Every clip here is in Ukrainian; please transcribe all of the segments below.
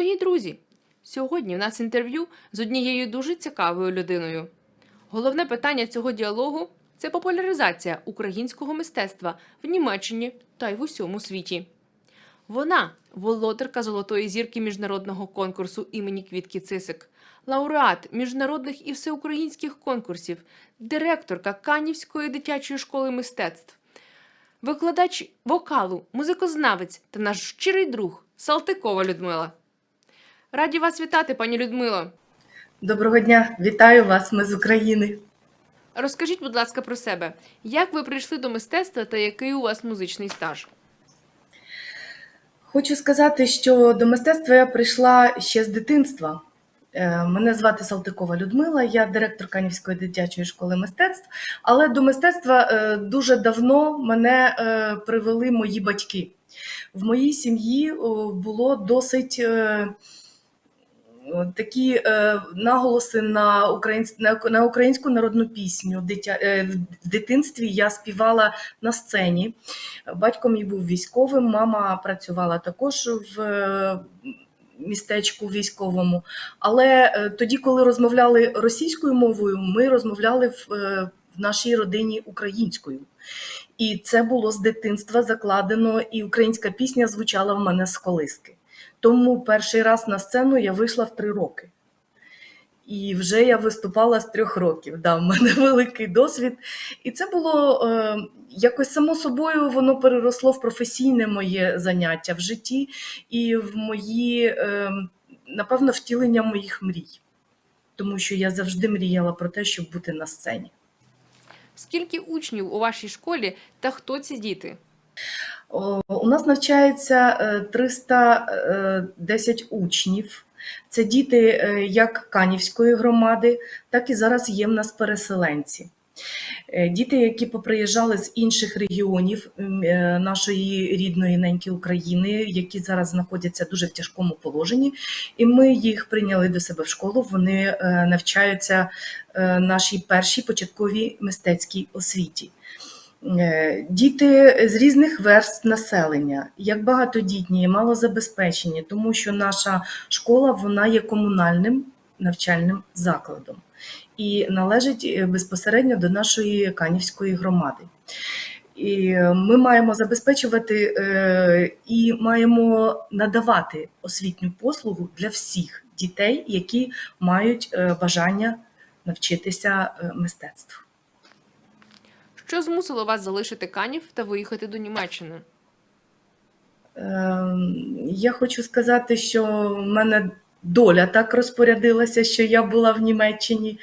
Дорогі друзі, сьогодні в нас інтерв'ю з однією дуже цікавою людиною. Головне питання цього діалогу це популяризація українського мистецтва в Німеччині та й в усьому світі. Вона володарка золотої зірки міжнародного конкурсу імені Квітки Цисик, лауреат міжнародних і всеукраїнських конкурсів, директорка Канівської дитячої школи мистецтв, викладач вокалу, музикознавець та наш щирий друг Салтикова Людмила. Раді вас вітати, пані Людмило. Доброго дня, вітаю вас, ми з України. Розкажіть, будь ласка, про себе. Як ви прийшли до мистецтва та який у вас музичний стаж? Хочу сказати, що до мистецтва я прийшла ще з дитинства. Е, Мене звати Салтикова Людмила, я директор Канівської дитячої школи мистецтв. Але до мистецтва е, дуже давно мене е, привели мої батьки. В моїй сім'ї було досить такі е, наголоси на, українсь... на, українську народну пісню. Дитя... е, В дитинстві я співала на сцені. Батько мій був військовим, мама працювала також в е, містечку військовому. Але е, тоді, коли розмовляли російською мовою, ми розмовляли в, е, в нашій родині українською. І це було з дитинства закладено, і українська пісня звучала в мене з колиски. Тому перший раз на сцену я вийшла в три роки. І вже я виступала з трьох років. Да, в мене великий досвід. І це було е, якось само собою, воно переросло в професійне моє заняття в житті і в мої, е, напевно, втілення моїх мрій. Тому що я завжди мріяла про те, щоб бути на сцені. Скільки учнів у вашій школі та хто ці діти? У нас навчається е, 310 учнів. Це діти е, як Канівської громади, так і зараз є в нас переселенці. Е, Діти, які поприїжджали з інших регіонів е, нашої рідної неньки України, які зараз знаходяться дуже в тяжкому положенні, і ми їх прийняли до себе в школу. Вони е, навчаються е, нашій першій початковій мистецькій освіті. Е, Діти з різних верств населення, як багатодітні, малозабезпечені, тому що наша школа вона є комунальним навчальним закладом і належить е, безпосередньо до нашої канівської громади. І е, ми маємо забезпечувати і маємо надавати освітню послугу для всіх дітей, які мають бажання навчитися мистецтву. Що змусило вас залишити Канів та виїхати до Німеччини? Ем, Я хочу сказати, що в мене доля так розпорядилася, що я була в Німеччині.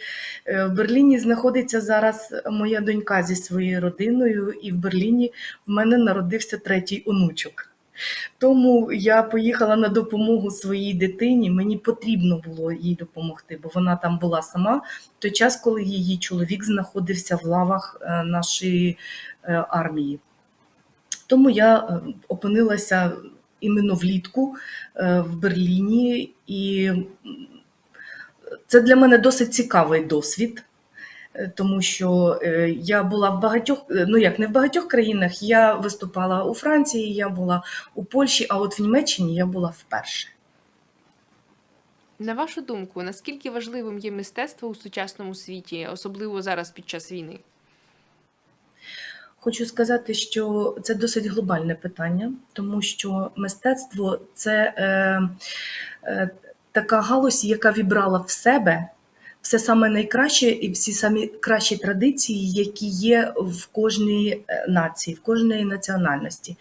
Е, В Берліні знаходиться зараз моя донька зі своєю родиною, і в Берліні в мене народився третій онучок. Тому я поїхала на допомогу своїй дитині. Мені потрібно було їй допомогти, бо вона там була сама в той час, коли її чоловік знаходився в лавах е, нашої е, армії. Тому я е, опинилася іменно влітку в Берліні, і це для мене досить цікавий досвід, тому що е, я була в багатьох, е, ну як не в багатьох країнах, я виступала у Франції, я була у Польщі, а от в Німеччині я була вперше. На вашу думку, наскільки важливим є мистецтво у сучасному світі, особливо зараз під час війни? Хочу сказати, що це досить глобальне питання, тому що мистецтво це е, е, така галузь, яка вібрала в себе все саме найкраще і всі самі кращі традиції, які є в кожній е, нації, в кожної національності.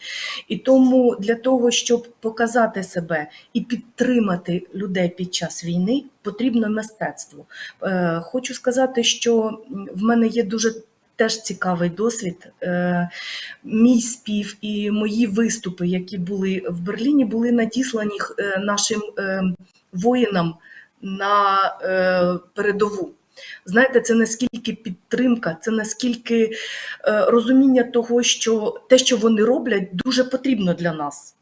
І тому для того, щоб показати себе і підтримати людей під час війни, потрібно мистецтво. Е, Хочу сказати, що в мене є дуже теж цікавий досвід. Е, Мій спів і мої виступи, які були в Берліні, були надіслані нашим е, воїнам на е, передову. Знаєте, це наскільки підтримка, це наскільки е, розуміння того, що те, що вони роблять, дуже потрібно для нас.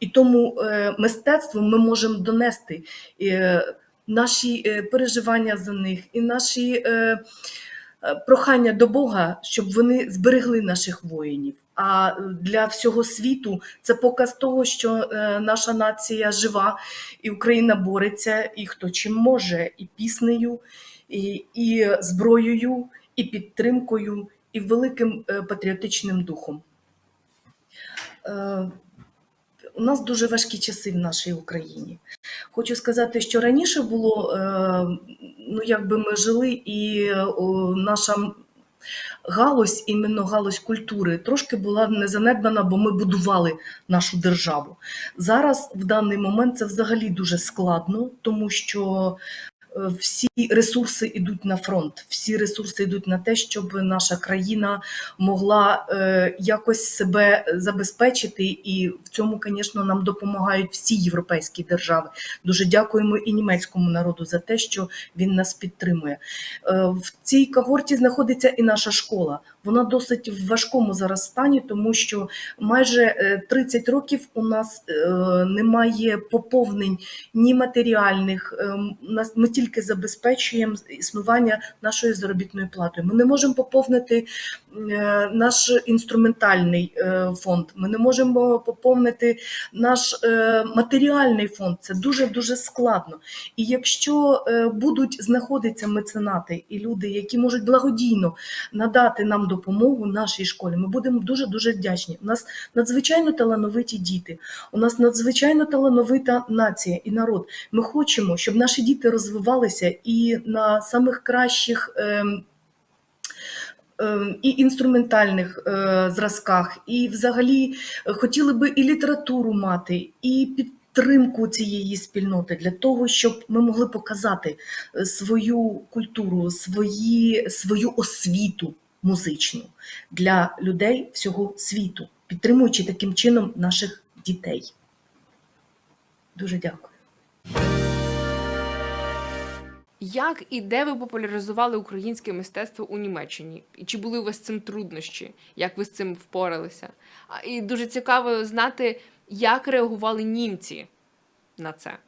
І тому е, мистецтво ми можемо донести е, наші е, переживання за них і наші. Е, прохання до Бога, щоб вони зберегли наших воїнів. А е, для всього світу це показ того, що е, наша нація жива, і Україна бореться, і хто чим може, і піснею, і, і зброєю, і підтримкою, і великим е, патріотичним духом. У нас дуже важкі часи в нашій Україні. Хочу сказати, що раніше було, е, ну якби ми жили, і е, наша галузь, іменно галузь культури, трошки була не занедбана, бо ми будували нашу державу. Зараз в даний момент це взагалі дуже складно, тому що всі ресурси йдуть на фронт, всі ресурси йдуть на те, щоб наша країна могла е, якось себе забезпечити, і в цьому, звісно, нам допомагають всі європейські держави. Дуже дякуємо і німецькому народу за те, що він нас підтримує. Е, В цій когорті знаходиться і наша школа. Вона досить в важкому зараз стані, тому що майже е, 30 років у нас е, немає поповнень ні матеріальних. е, Ми тільки забезпечуємо існування нашої заробітної плати. Ми не можемо поповнити е, наш інструментальний е, фонд. Ми не можемо поповнити наш е, матеріальний фонд. Це дуже дуже складно. І якщо е, будуть знаходитися меценати і люди, які можуть благодійно надати нам допомогу нашій школі, ми будемо дуже дуже вдячні. У нас надзвичайно талановиті діти, у нас надзвичайно талановита нація і народ. Ми хочемо, щоб наші діти розвивалися і на самих кращих. ем, ем, І інструментальних е, зразках, і взагалі е, хотіли би і літературу мати, і підтримку цієї спільноти для того, щоб ми могли показати е, свою культуру, свої, свою освіту музичну для людей всього світу, підтримуючи таким чином наших дітей. Дуже дякую. Як і де ви популяризували українське мистецтво у Німеччині? І чи були у вас з цим труднощі? Як ви з цим впоралися? І дуже цікаво знати, як реагували німці на це.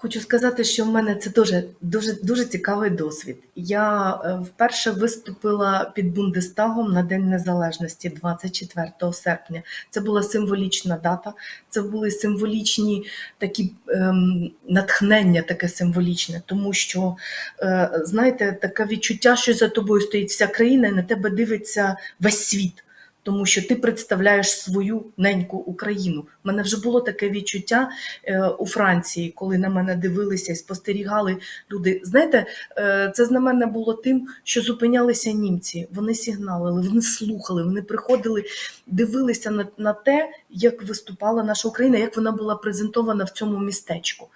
Хочу сказати, що в мене це дуже дуже дуже цікавий досвід. Я е, вперше виступила під Бундестагом на День Незалежності 24 серпня. Це була символічна дата. Це були символічні такі ем, натхнення, таке символічне, тому що е, знаєте, таке відчуття, що за тобою стоїть вся країна, і на тебе дивиться весь світ. Тому що ти представляєш свою неньку Україну. У мене вже було таке відчуття е, у Франції, коли на мене дивилися і спостерігали люди. Знаєте, е, це знаменне було тим, що зупинялися німці. Вони сигналили, вони слухали, вони приходили, дивилися на, на те, як виступала наша Україна, як вона була презентована в цьому містечку.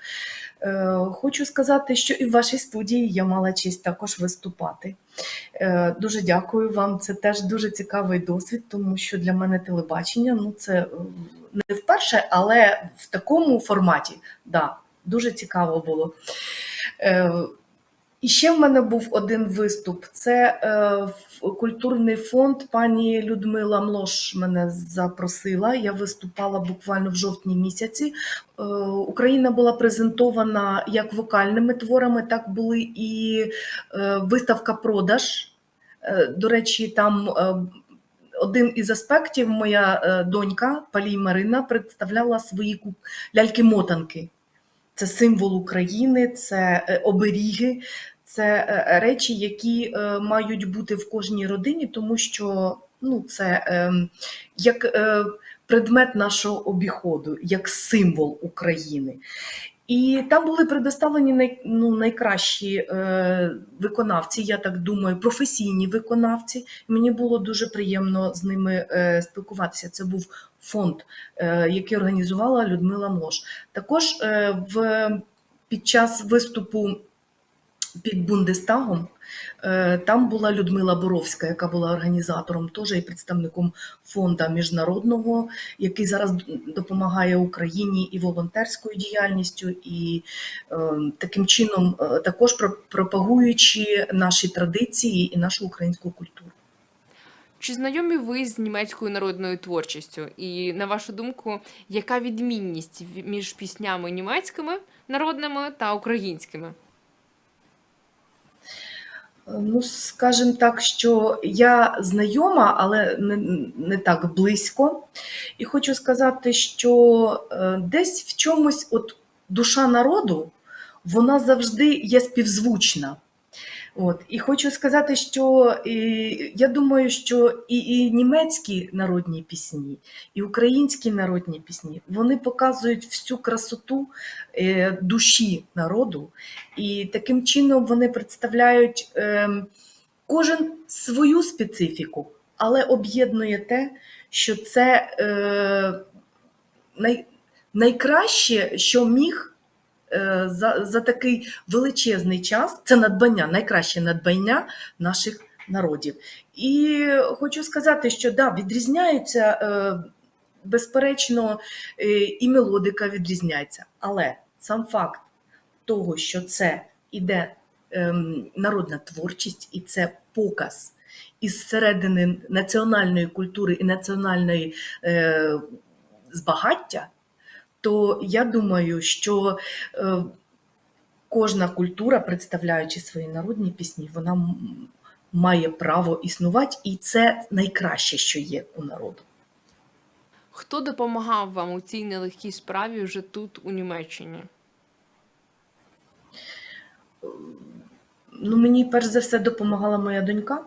Е, Хочу сказати, що і в вашій студії я мала честь також виступати. Е, Дуже дякую вам. Це теж дуже цікавий досвід, тому що для мене телебачення ну це е, не вперше, але в такому форматі да, дуже цікаво було. І ще в мене був один виступ. Це е, культурний фонд. Пані Людмила Млош мене запросила. Я виступала буквально в жовтні місяці. Е, Україна була презентована як вокальними творами, так були і е, виставка продаж. Е, До речі, там е, один із аспектів моя е, донька Палій Марина представляла свої ляльки-мотанки. Це символ України, це е, оберіги, це е, речі, які е, мають бути в кожній родині, тому що ну, це ем, як е, предмет нашого обіходу, як символ України. І там були предоставлені най, ну, найкращі е, виконавці, я так думаю, професійні виконавці. Мені було дуже приємно з ними е, спілкуватися. Це був фонд, е, який організувала Людмила Млош. Також е, в, під час виступу під Бундестагом е, там була Людмила Боровська, яка була організатором теж і представником фонду міжнародного, який зараз допомагає Україні і волонтерською діяльністю, і е, таким чином е, також про- пропагуючи наші традиції і нашу українську культуру. Чи знайомі ви з німецькою народною творчістю? І на вашу думку, яка відмінність між піснями німецькими народними та українськими? Ну, скажімо так, що я знайома, але не, не так близько. І хочу сказати, що е, десь в чомусь от душа народу, вона завжди є співзвучна. От. І хочу сказати, що і, я думаю, що і, і німецькі народні пісні, і українські народні пісні вони показують всю красоту е, душі народу, і таким чином вони представляють е, кожен свою специфіку, але об'єднує те, що це е, най, найкраще, що міг за, за такий величезний час, це надбання, найкраще надбання наших народів. І хочу сказати, що да, відрізняються, е, безперечно, е, і мелодика відрізняється, але сам факт того, що це іде ем, народна творчість, і це показ із середини національної культури і національної е, збагаття, то я думаю, що е, кожна культура, представляючи свої народні пісні, вона має право існувати, і це найкраще, що є у народу. Хто допомагав вам у цій нелегкій справі вже тут, у Німеччині? Ну, мені перш за все допомагала моя донька е,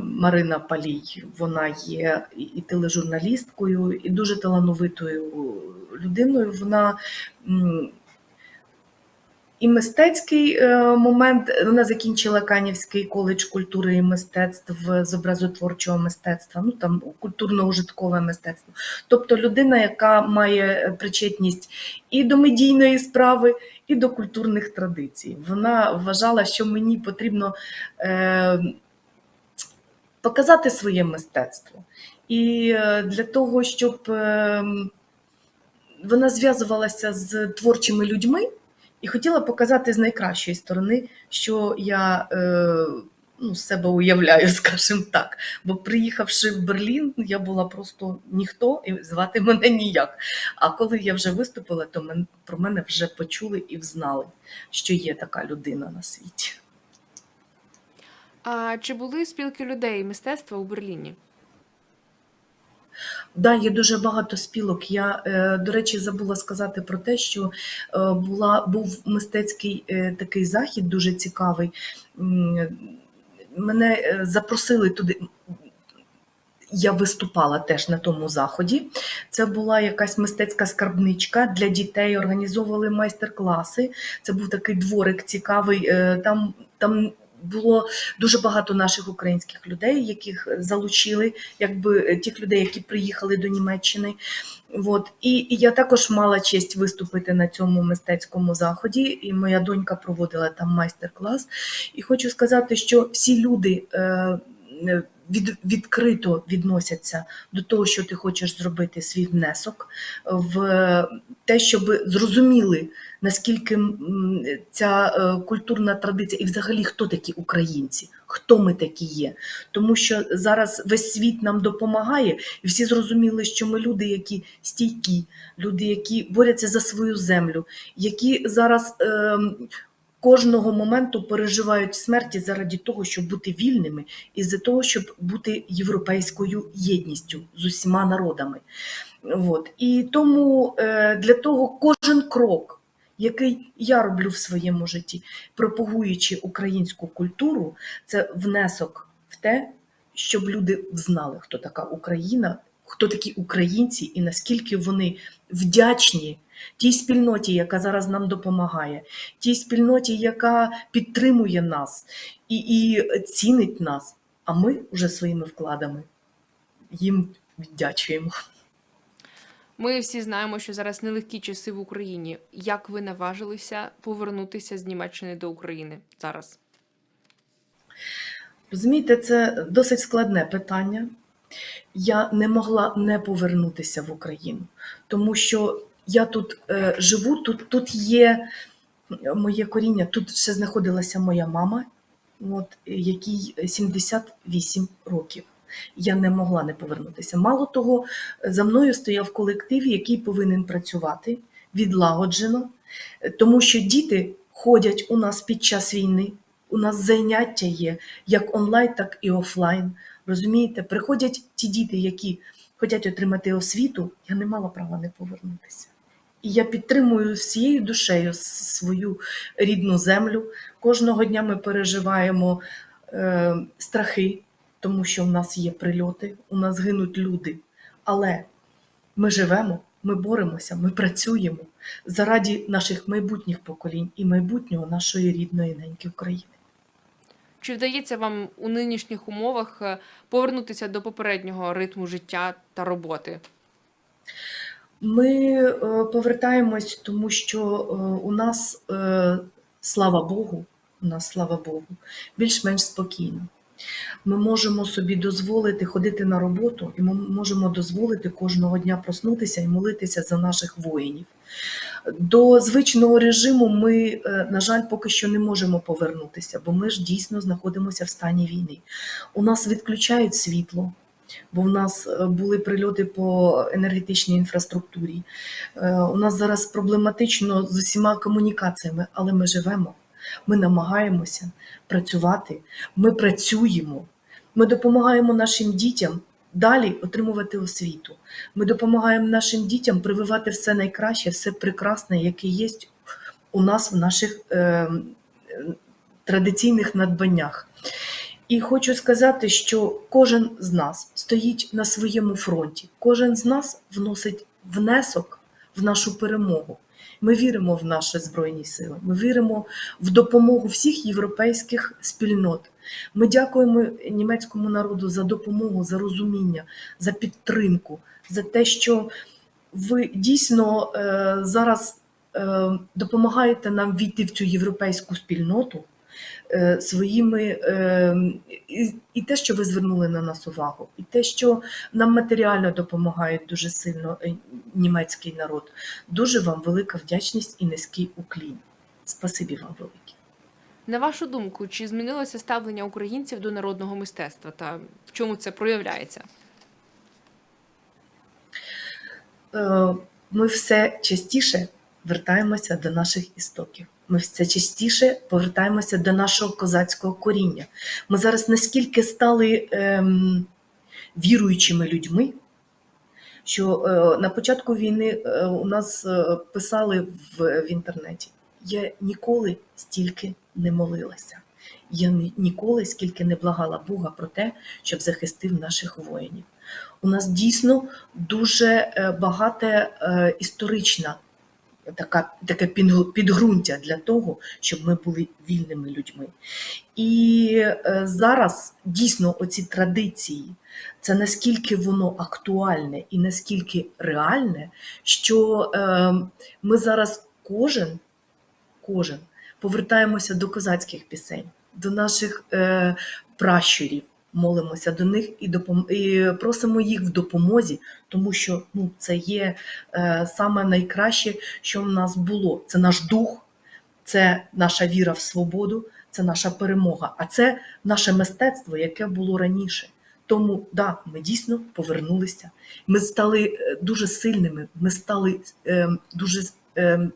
Марина Палій. Вона є і- і тележурналісткою, і дуже талановитою людиною. Вона і мистецький е, момент. Вона закінчила Канівський коледж культури і мистецтв з образотворчого мистецтва, ну там культурно-ужиткове мистецтво. Тобто людина, яка має причетність і до медійної справи, і до культурних традицій. Вона вважала, що мені потрібно е, показати своє мистецтво. І е, для того, щоб е, вона зв'язувалася з творчими людьми і хотіла показати з найкращої сторони, що я е, ну, себе уявляю, скажімо так. Бо приїхавши в Берлін, я була просто ніхто і звати мене ніяк. А коли я вже виступила, то про мене вже почули і взнали, що є така людина на світі. А чи були спілки людей мистецтва у Берліні? Да, є дуже багато спілок. Я, е, до речі, забула сказати про те, що е, була, був мистецький е, такий захід, дуже цікавий. Мене запросили туди. Я виступала теж на тому заході. Це була якась мистецька скарбничка для дітей. Організовували майстер-класи. Це був такий дворик цікавий. Там, там було дуже багато наших українських людей, яких залучили, якби е, тих людей, які приїхали до Німеччини. От. І, і я також мала честь виступити на цьому мистецькому заході, і моя донька проводила там майстер-клас. І хочу сказати, що всі люди е, е, від, відкрито відносяться до того, що ти хочеш зробити свій внесок в те, щоб зрозуміли, наскільки ця е, культурна традиція і взагалі хто такі українці, хто ми такі є. Тому що зараз весь світ нам допомагає, і всі зрозуміли, що ми люди, які стійкі, люди, які борються за свою землю, які зараз. ем, Кожного моменту переживають смерті заради того, щоб бути вільними, і за того, щоб бути європейською єдністю з усіма народами. От. І тому е, для того кожен крок, який я роблю в своєму житті, пропагуючи українську культуру, це внесок в те, щоб люди знали, хто така Україна, хто такі українці і наскільки вони вдячні тій спільноті, яка зараз нам допомагає, тій спільноті, яка підтримує нас і, і цінить нас. А ми вже своїми вкладами їм віддячуємо. Ми всі знаємо, що зараз нелегкі часи в Україні. Як ви наважилися повернутися з Німеччини до України зараз? Розумієте, це досить складне питання. Я не могла не повернутися в Україну, тому що я тут е, живу, тут, тут є моє коріння, тут ще знаходилася моя мама, от, якій 78 років. Я не могла не повернутися. Мало того, за мною стояв колектив, який повинен працювати відлагоджено, тому що діти ходять у нас під час війни У нас заняття є як онлайн, так і офлайн. Розумієте, приходять ті діти, які хочуть отримати освіту, я не мала права не повернутися. І я підтримую всією душею свою рідну землю. Кожного дня ми переживаємо е, страхи, тому що в нас є прильоти, у нас гинуть люди. Але ми живемо, ми боремося, ми працюємо заради наших майбутніх поколінь і майбутнього нашої рідної неньки України. Чи вдається вам у нинішніх умовах е, повернутися до попереднього ритму життя та роботи? Ми е, повертаємось, тому що е, у нас, слава Богу, у нас, слава Богу, більш-менш спокійно. Ми можемо собі дозволити ходити на роботу, і ми можемо дозволити кожного дня проснутися і молитися за наших воїнів. До звичного режиму ми, е, на жаль, поки що не можемо повернутися, бо ми ж дійсно знаходимося в стані війни. У нас відключають світло, бо в нас е, були прильоти по енергетичній інфраструктурі. Е, У нас зараз проблематично з усіма комунікаціями, але ми живемо. Ми намагаємося працювати, ми працюємо, ми допомагаємо нашим дітям далі отримувати освіту. Ми допомагаємо нашим дітям прививати все найкраще, все прекрасне, яке є у нас в наших е, традиційних надбаннях. І хочу сказати, що кожен з нас стоїть на своєму фронті, кожен з нас вносить внесок в нашу перемогу. Ми віримо в наші збройні сили. Ми віримо в допомогу всіх європейських спільнот. Ми дякуємо німецькому народу за допомогу, за розуміння, за підтримку, за те, що ви дійсно е, зараз е, допомагаєте нам війти в цю європейську спільноту е, своїми і, те, що ви звернули на нас увагу, і те, що нам матеріально допомагає дуже сильно німецький народ. Дуже вам велика вдячність і низький уклін. Спасибі вам велике. На вашу думку, чи змінилося ставлення українців до народного мистецтва та в чому це проявляється? Е, Ми все частіше вертаємося до наших істоків. Ми все частіше повертаємося до нашого козацького коріння. Ми зараз наскільки стали ем, віруючими людьми, що е, на початку війни е, у нас е, писали в, в інтернеті: я ніколи стільки не молилася. Я ніколи скільки не благала Бога про те, щоб захистив наших воїнів. У нас дійсно дуже багата історична така, таке підґрунтя для того, щоб ми були вільними людьми. І е, зараз дійсно оці традиції, це наскільки воно актуальне і наскільки реальне, що е, ми зараз кожен, кожен повертаємося до козацьких пісень, до наших е, пращурів, молимося до них і, допом... і просимо їх в допомозі, тому що ну, це є е, саме найкраще, що в нас було. Це наш дух, це наша віра в свободу, це наша перемога, а це наше мистецтво, яке було раніше. Тому да, ми дійсно повернулися. Ми стали е, дуже сильними, ми стали е, дуже е, е,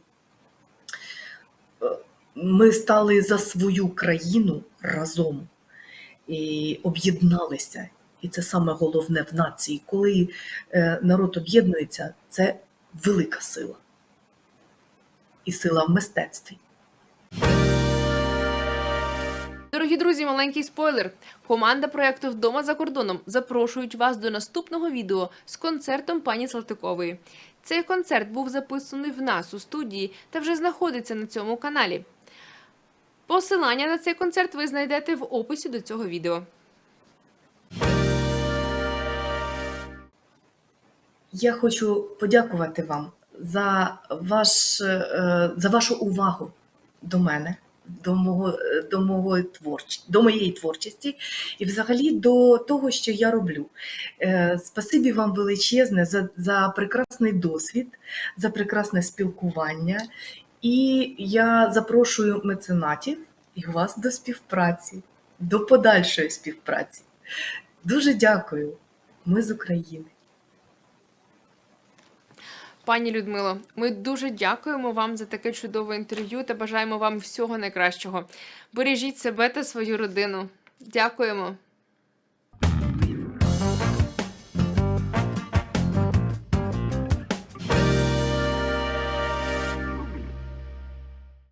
ми стали за свою країну разом і об'єдналися. І це саме головне в нації. Коли е, народ об'єднується, це велика сила. І сила в мистецтві. Дорогі друзі, маленький спойлер. Команда проєкту Вдома за кордоном запрошують вас до наступного відео з концертом пані Салтикової. Цей концерт був записаний в нас у студії та вже знаходиться на цьому каналі. Посилання на цей концерт ви знайдете в описі до цього відео. Я хочу подякувати вам за, ваш, е, за вашу увагу до мене, до, мого, е, до, мого творч... до моєї творчості і взагалі до того, що я роблю. Е, Спасибі вам величезне за, за прекрасний досвід, за прекрасне спілкування. І я запрошую меценатів і вас до співпраці, до подальшої співпраці. Дуже дякую. Ми з України. Пані Людмило, ми дуже дякуємо вам за таке чудове інтерв'ю та бажаємо вам всього найкращого. Бережіть себе та свою родину. Дякуємо.